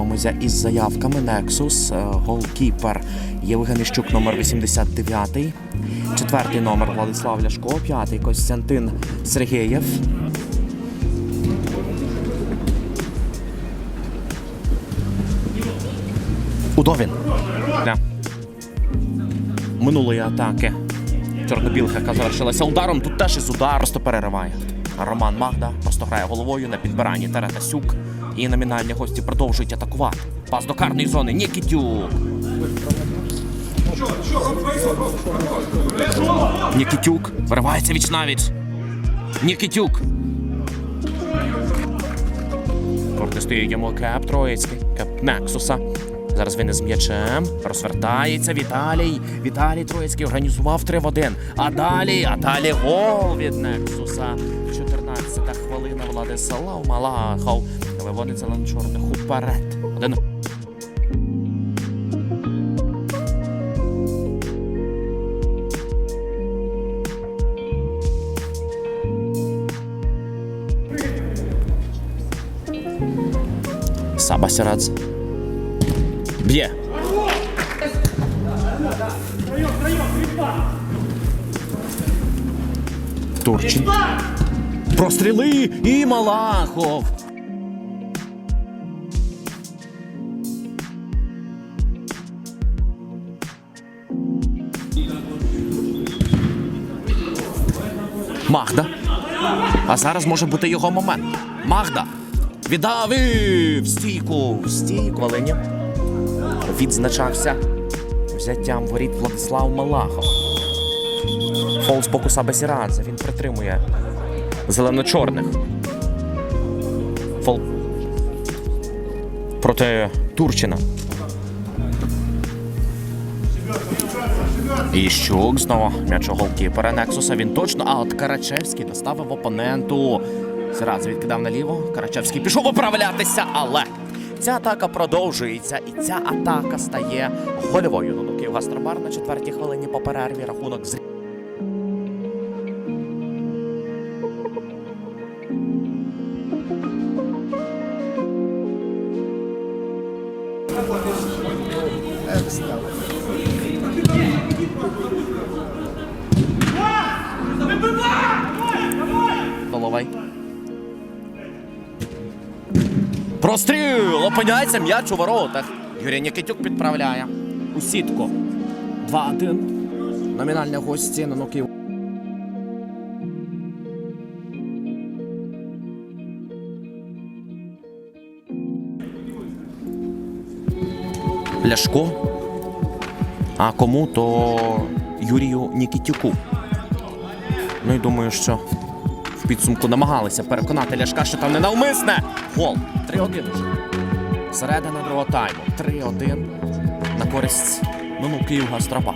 Мамозя із заявками Nexus, е, голкіпер Євген Іщук, номер 89. Четвертий номер Владислав Ляшко, п'ятий Костянтин Сергеєв. Удовін. Да. Минулої атаки. Чорнобілка, яка завершилася ударом, тут теж із удару просто перериває. Роман Магда просто грає головою на підбиранні Таратасюк. І номінальні гості продовжують атакувати. Пас до карної зони. Нікітюк. Нікітюк. Виривається віч навіч. Нікітюк. Протестує йому Кеп Троїцький. Кеп Нексуса. Зараз він із м'ячем. Розвертається Віталій. Віталій Троїцький організував 3 в 1. А далі, а далі гол від Нексуса. 14-та хвилина Владислав Малахов. Виводить зелено-чорних уперед. Один. Саба Сірадзе. Б'є. Турчин. Простріли і Малахов. Магда. А зараз може бути його момент. Магда. Віддав і в стійку. Стійку Волині. Відзначався взяттям воріт Владислав Малахов. Фол з боку Саба Він притримує зелено-чорних. Фол проти Турчина. І Щук знову м'яч у Нексуса. Він точно. А от Карачевський доставив опоненту. Сірадзе відкидав наліво. Карачевський пішов оправлятися, але ця атака продовжується, і ця атака стає гольовою. Ну, Київ Гастробар на четвертій хвилині по перерві рахунок з Головай. Простріл! Опиняється м'яч у воротах. Юрій Нікітюк підправляє у сітку. 2-1. Номінальні гості на Ноків. Ляшко. А кому то Юрію Нікітюку. Ну і думаю, що в підсумку намагалися переконати Ляшка, що там не навмисне. Гол. 3-1 вже. Середина другого тайму. 3-1 на користь ну, ну, Київ Гастроба.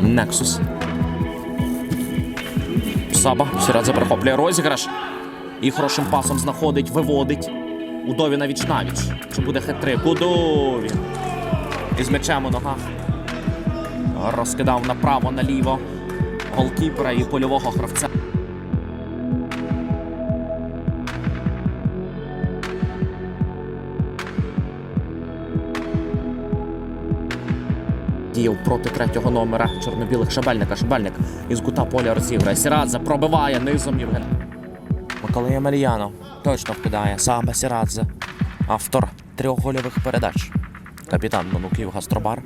Нексус. Саба. Сірадзе перехоплює розіграш. І хорошим пасом знаходить, виводить. Удові навіч навіч. Чи буде хитрик? Удові. Із м'ячем у ногах. Розкидав направо, наліво. Голкіпера і польового гравця. Діяв проти третього номера чорно-білих Шабельника. Шабельник із кута поля розіграє. Сірадзе пробиває низом Євген. Миколай Мельянов точно вкидає. Саба Сірадзе. Автор трьох гольових передач. Капітан Мануків Гастробар.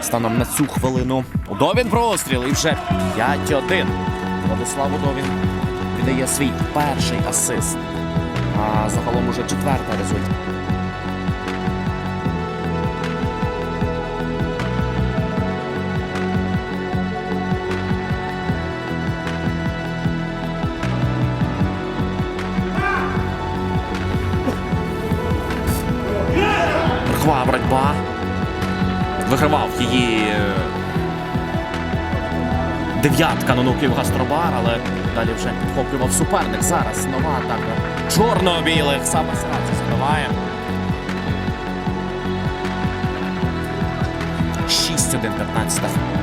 Станом на цю хвилину. Удовін простріл і вже 5-1. Владислав Удовін віддає свій перший асист. А загалом уже четвертий результат. Верхова боротьба. Вигравав її дев'ятка дев'ятка нонуків Гастробар, але далі вже підхоплював суперник. Зараз нова атака. Чорно-білих. Саме Сраці забиває. 6-1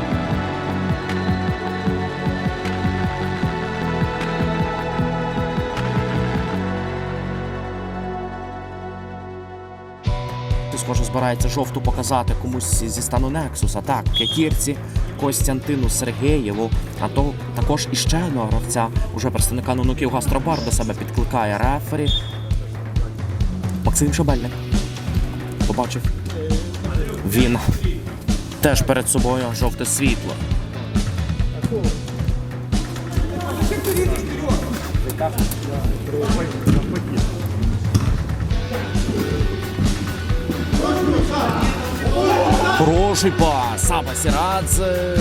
Схоже, збирається жовту показати комусь зі стану Нексуса. Так, п'ятірці Костянтину Сергеєву, а то також іще одного гравця, уже представника нунуків Гастробар до себе підкликає рефері. Максим Шабельник. Побачив. Він теж перед собою жовте світло. Хороший пас. Саба Сірадзе.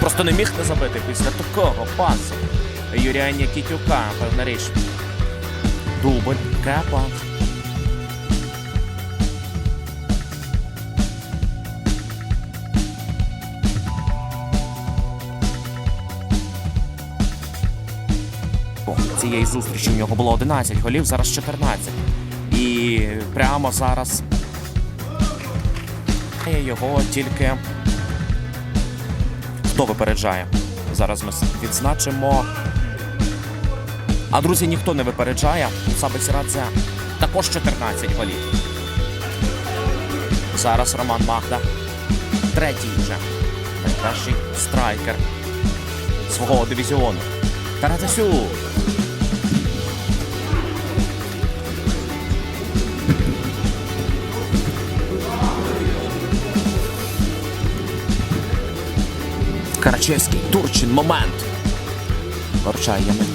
Просто не міг не забити після такого пасу. Юрія Нікітюка, певна річ. Дубль, кепа. Цієї зустрічі в нього було 11 голів, зараз 14. І прямо зараз його тільки хто випереджає. Зараз ми відзначимо. А друзі, ніхто не випереджає. Саби Сірадзе також 14 голів. Зараз Роман Магда. Третій вже. Найкращий страйкер свого дивізіону. Таратасю. Карачевський, Турчин, момент. Ямельянов.